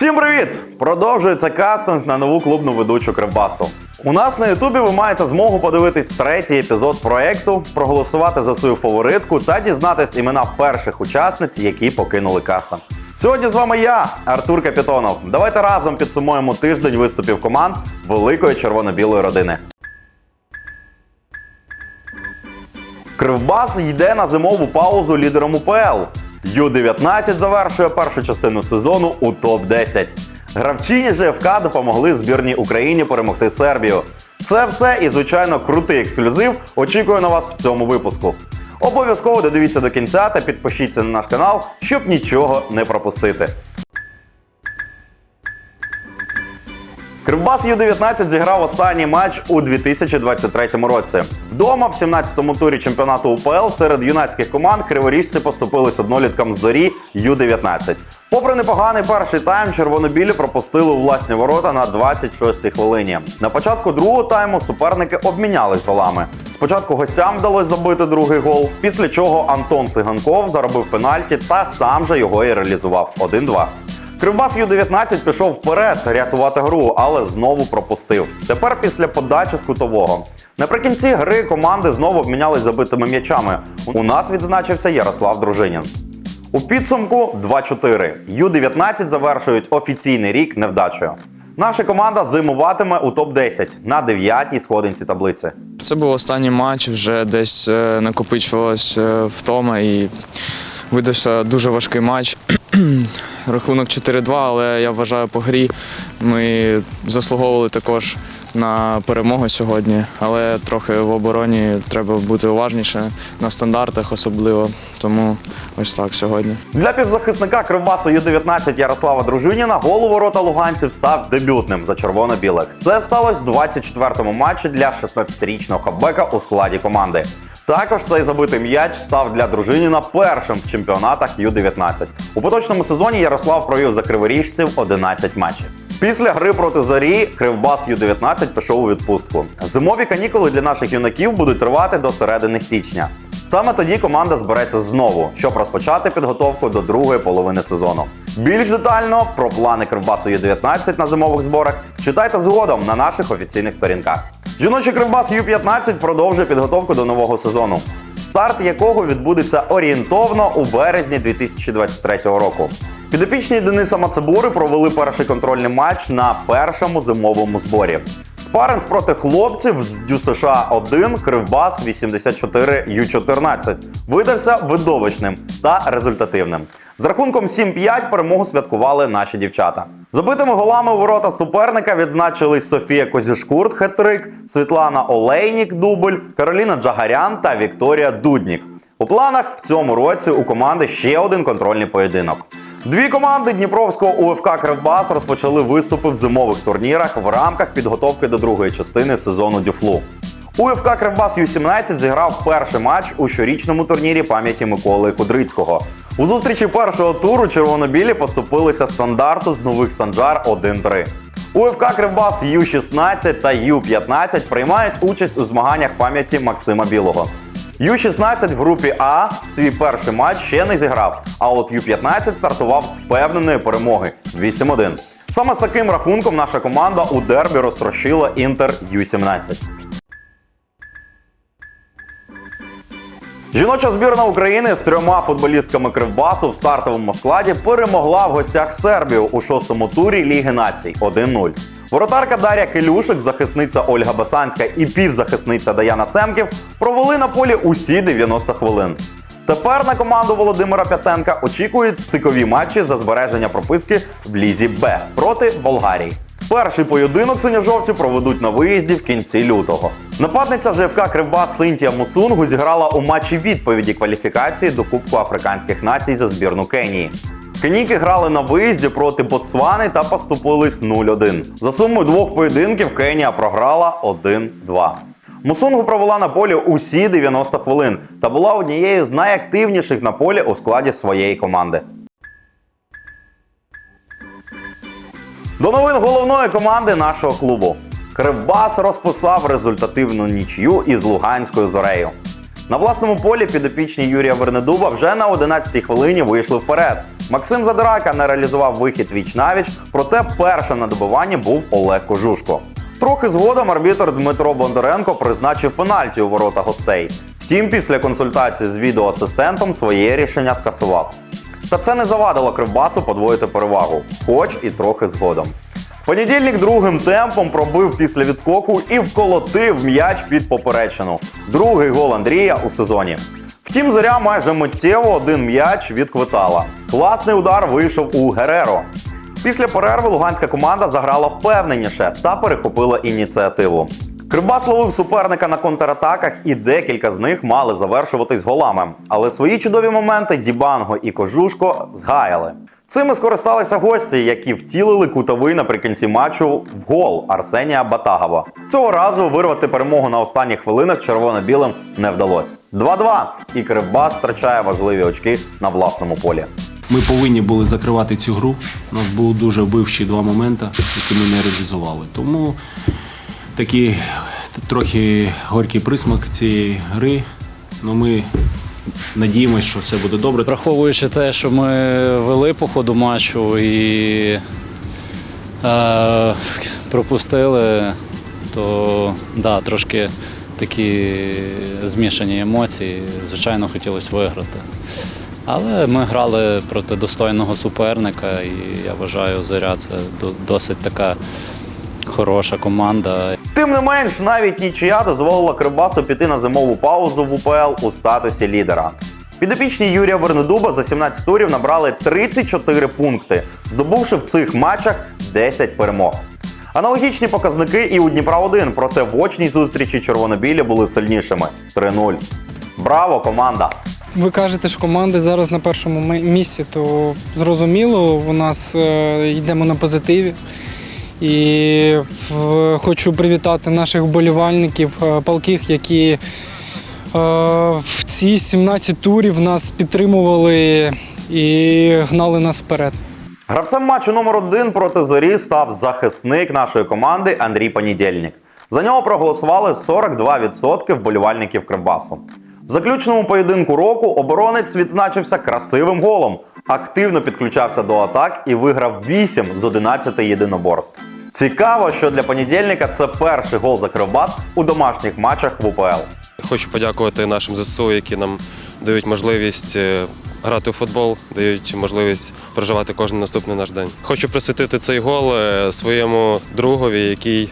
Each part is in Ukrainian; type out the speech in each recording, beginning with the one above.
Всім привіт! Продовжується кастинг на нову клубну ведучу Кривбасу. У нас на Ютубі ви маєте змогу подивитись третій епізод проекту, проголосувати за свою фаворитку та дізнатись імена перших учасниць, які покинули кастинг. Сьогодні з вами я, Артур Капітонов. Давайте разом підсумуємо тиждень виступів команд великої червоно-білої родини. Кривбас йде на зимову паузу лідером УПЛ. Ю-19 завершує першу частину сезону у топ-10. Гравчині ЖФК допомогли збірній Україні перемогти Сербію. Це все і, звичайно, крутий ексклюзив. Очікую на вас в цьому випуску. Обов'язково додивіться до кінця та підпишіться на наш канал, щоб нічого не пропустити. Кривбас Ю-19 зіграв останній матч у 2023 році. Вдома в 17-му турі чемпіонату УПЛ серед юнацьких команд криворіжці поступились одноліткам зорі Ю-19. Попри непоганий перший тайм, червонобілі пропустили у власні ворота на 26-й хвилині. На початку другого тайму суперники обмінялись голами. Спочатку гостям вдалося забити другий гол, після чого Антон Циганков заробив пенальті та сам же його і реалізував 1-2. Кривбас Ю-19 пішов вперед рятувати гру, але знову пропустив. Тепер після подачі з кутового. Наприкінці гри команди знову обмінялись забитими м'ячами. У нас відзначився Ярослав Дружинін. У підсумку 2-4. Ю-19 завершують офіційний рік невдачею. Наша команда зимуватиме у топ-10 на 9-й сходинці таблиці. Це був останній матч, вже десь е, накопичувалась е, втома і видався дуже важкий матч. Рахунок 4-2, але я вважаю по грі ми заслуговували також на перемогу сьогодні, але трохи в обороні треба бути уважніше на стандартах особливо. Тому ось так сьогодні. Для півзахисника Кривбасу Ю-19 Ярослава Дружиніна гол у луганців став дебютним за червоно-білих. Це сталося в 24-му матчі для 16-річного хаббека у складі команди. Також цей забитий м'яч став для Дружиніна першим в чемпіонатах Ю-19. У поточному сезоні Ярослав провів за криворіжців 11 матчів. Після гри проти зорі Кривбас Ю-19 пішов у відпустку. Зимові канікули для наших юнаків будуть тривати до середини січня. Саме тоді команда збереться знову, щоб розпочати підготовку до другої половини сезону. Більш детально про плани Кривбасу Ю-19 на зимових зборах читайте згодом на наших офіційних сторінках. Жіночий Кривбас Ю-15 продовжує підготовку до нового сезону, старт якого відбудеться орієнтовно у березні 2023 року. Підопічні Дениса Мацебури провели перший контрольний матч на першому зимовому зборі. Спаринг проти хлопців з Дю США 1 Кривбас 84 Ю-14 видався видовищним та результативним. З рахунком 7-5 перемогу святкували наші дівчата. Забитими голами у ворота суперника відзначились Софія Козішкурт хет-трик, Світлана Олейнік дубль, Кароліна Джагарян та Вікторія Дуднік. У планах в цьому році у команди ще один контрольний поєдинок. Дві команди Дніпровського УФК Кривбас розпочали виступи в зимових турнірах в рамках підготовки до другої частини сезону Дюфлу. УФК Кривбас Ю-17 зіграв перший матч у щорічному турнірі пам'яті Миколи Кудрицького. У зустрічі першого туру червоно-білі поступилися стандарту з нових Санджар 1-3. УФК Кривбас Ю-16 та Ю-15 приймають участь у змаганнях пам'яті Максима Білого. Ю-16 в групі А свій перший матч ще не зіграв, а от Ю-15 стартував з певненої перемоги 8-1. Саме з таким рахунком наша команда у дербі розтрощила Інтер Ю-17. Жіноча збірна України з трьома футболістками Кривбасу в стартовому складі перемогла в гостях Сербію у шостому турі Ліги націй 1-0. Воротарка Дар'я Келюшик, захисниця Ольга Басанська і півзахисниця Даяна Семків провели на полі усі 90 хвилин. Тепер на команду Володимира П'ятенка очікують стикові матчі за збереження прописки в лізі Б проти Болгарії. Перший поєдинок синьо-жовті проведуть на виїзді в кінці лютого. Нападниця ЖФК Кривбас Синтія Мусунгу зіграла у матчі відповіді кваліфікації до Кубку африканських націй за збірну Кенії. Кеніки грали на виїзді проти Ботсвани та поступились 0-1. За сумою двох поєдинків Кенія програла 1-2. Мусунгу провела на полі усі 90 хвилин та була однією з найактивніших на полі у складі своєї команди. До новин головної команди нашого клубу. Кривбас розписав результативну нічю із Луганською зорею. На власному полі підопічні Юрія Вернедуба вже на 11-й хвилині вийшли вперед. Максим Задирака не реалізував вихід віч навіч, проте першим на добиванні був Олег Кожушко. Трохи згодом арбітр Дмитро Бондаренко призначив пенальті у ворота гостей. Втім, після консультації з відеоасистентом своє рішення скасував. Та це не завадило Кривбасу подвоїти перевагу, хоч і трохи згодом. Понедільник другим темпом пробив після відскоку і вколотив м'яч під поперечину. Другий гол Андрія у сезоні. Втім, зоря майже миттєво один м'яч відквитала. Класний удар вийшов у Гереро. Після перерви луганська команда заграла впевненіше та перехопила ініціативу. Кривбас ловив суперника на контратаках, і декілька з них мали завершуватись голами. Але свої чудові моменти Дібанго і Кожушко згаяли. Цими скористалися гості, які втілили кутовий наприкінці матчу в гол Арсенія Батагова. Цього разу вирвати перемогу на останніх хвилинах червоно-білим не вдалося. 2-2. І Кривбас втрачає важливі очки на власному полі. Ми повинні були закривати цю гру. У нас були дуже вбивчі два моменти, які ми не реалізували. Тому такий трохи горький присмак цієї гри. Ну, ми надіємося, що все буде добре. Враховуючи те, що ми вели по ходу матчу і е, пропустили, то да, трошки такі змішані емоції. Звичайно, хотілося виграти. Але ми грали проти достойного суперника, і я вважаю, зоря це досить така хороша команда. Тим не менш, навіть нічия дозволила Кривбасу піти на зимову паузу в УПЛ у статусі лідера. Підопічні Юрія Вернедуба за 17 турів набрали 34 пункти, здобувши в цих матчах 10 перемог. Аналогічні показники і у Дніпра 1, проте в очній зустрічі червонобілі були сильнішими 3-0. Браво, команда! Ви кажете, що команди зараз на першому місці, то зрозуміло, у нас е, йдемо на позитиві. І хочу привітати наших вболівальників, е, палких, які е, в ці 17 турів нас підтримували і гнали нас вперед. Гравцем матчу номер один проти зорі став захисник нашої команди Андрій Понедільник. За нього проголосували 42% вболівальників Кривбасу. В заключному поєдинку року оборонець відзначився красивим голом, активно підключався до атак і виграв 8 з 11 єдиноборств. Цікаво, що для понедільника це перший гол за Кривбас у домашніх матчах в УПЛ. Хочу подякувати нашим ЗСУ, які нам дають можливість е, грати у футбол, дають можливість проживати кожен наступний наш день. Хочу присвятити цей гол е, своєму другові, який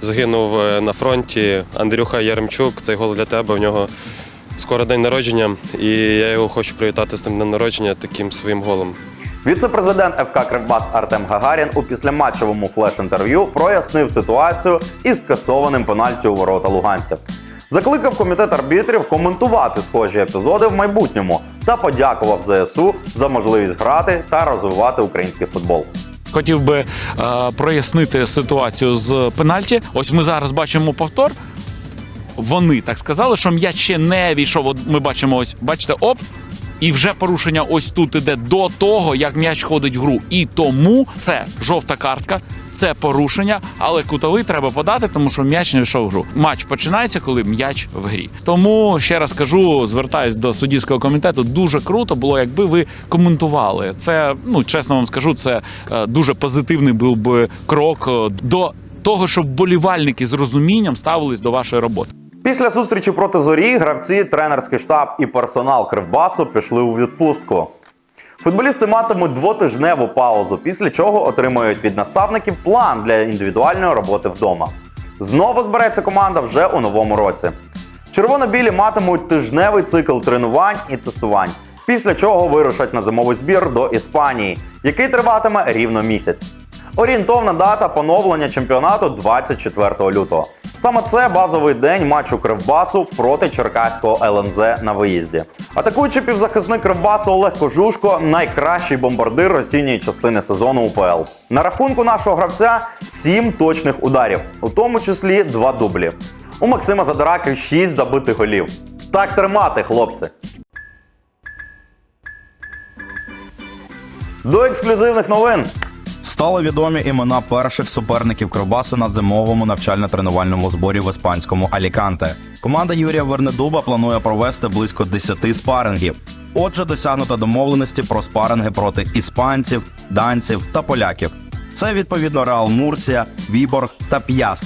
загинув е, на фронті. Андрюха Яремчук. Цей гол для тебе. У нього скоро день народження, і я його хочу привітати з цим днем народження таким своїм голом. Віце-президент ФК Кривбас Артем Гагарін у післяматчевому флеш-інтерв'ю прояснив ситуацію із скасованим пенальті у ворота луганців. Закликав комітет арбітрів коментувати схожі епізоди в майбутньому та подякував ЗСУ за можливість грати та розвивати український футбол. Хотів би е, прояснити ситуацію з пенальті. Ось ми зараз бачимо повтор. Вони так сказали, що м'яч ще не війшов. От ми бачимо, ось бачите, оп. І вже порушення ось тут іде до того, як м'яч ходить в гру. І тому це жовта картка, це порушення, але кутовий треба подати, тому що м'яч не війшов в гру. Матч починається, коли м'яч в грі. Тому ще раз кажу, звертаюсь до суддівського комітету. Дуже круто було, якби ви коментували. Це ну чесно вам скажу, це е, дуже позитивний був би крок е, до того, щоб болівальники з розумінням ставились до вашої роботи. Після зустрічі проти зорі гравці, тренерський штаб і персонал Кривбасу пішли у відпустку. Футболісти матимуть двотижневу паузу, після чого отримають від наставників план для індивідуальної роботи вдома. Знову збереться команда вже у новому році. Червоно-білі матимуть тижневий цикл тренувань і тестувань, після чого вирушать на зимовий збір до Іспанії, який триватиме рівно місяць. Орієнтовна дата поновлення чемпіонату 24 лютого. Саме це базовий день матчу Кривбасу проти Черкаського ЛНЗ на виїзді. Атакуючий півзахисник Кривбасу Олег Кожушко найкращий бомбардир осінньої частини сезону УПЛ. На рахунку нашого гравця 7 точних ударів, у тому числі 2 дублі. У Максима Задираки 6 забитих голів. Так тримати, хлопці! До ексклюзивних новин. Стали відомі імена перших суперників Кробаси на зимовому навчально-тренувальному зборі в іспанському Аліканте. Команда Юрія Вернедуба планує провести близько 10 спарингів. Отже, досягнуто домовленості про спаринги проти іспанців, данців та поляків. Це відповідно Реал Мурсія, Віборг та П'яст.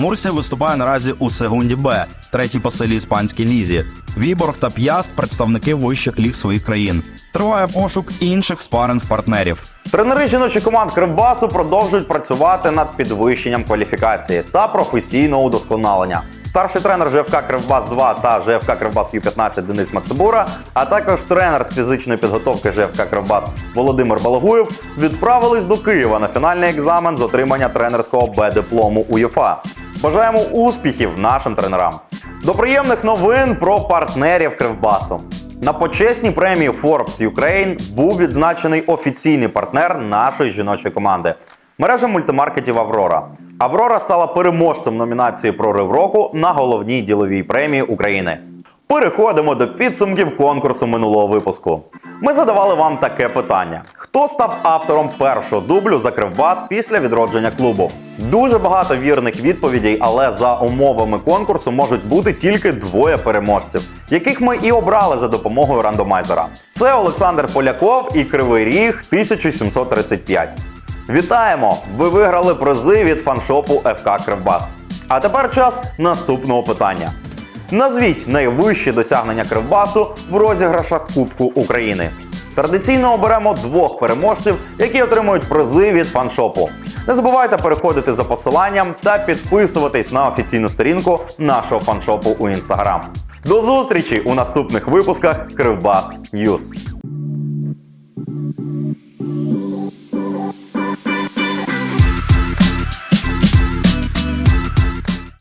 Мурсія виступає наразі у Сегунді Б, третій по силі іспанській лізі. Віборг та П'яст представники вищих ліг своїх країн. Триває пошук інших спаринг партнерів. Тренери жіночих команд Кривбасу продовжують працювати над підвищенням кваліфікації та професійного удосконалення. Старший тренер ЖФК Кривбас 2 та ЖФК Кривбас Ю-15 Денис Максибура, а також тренер з фізичної підготовки ЖФК Кривбас Володимир Балагуєв відправились до Києва на фінальний екзамен з отримання тренерського Б-диплому УЄФА. Бажаємо успіхів нашим тренерам. До приємних новин про партнерів Кривбасу. На почесній премії Forbes Ukraine був відзначений офіційний партнер нашої жіночої команди мережа мультимаркетів Аврора. Аврора стала переможцем номінації Прорив року на головній діловій премії України. Переходимо до підсумків конкурсу минулого випуску. Ми задавали вам таке питання: хто став автором першого дублю за Кривбас після відродження клубу? Дуже багато вірних відповідей, але за умовами конкурсу можуть бути тільки двоє переможців, яких ми і обрали за допомогою рандомайзера. Це Олександр Поляков і Кривий Ріг 1735. Вітаємо! Ви виграли призи від фаншопу ФК Кривбас. А тепер час наступного питання. Назвіть найвищі досягнення Кривбасу в розіграшах Кубку України. Традиційно оберемо двох переможців, які отримують призи від фаншопу. Не забувайте переходити за посиланням та підписуватись на офіційну сторінку нашого фаншопу у інстаграм. До зустрічі у наступних випусках Кривбас Ньюз.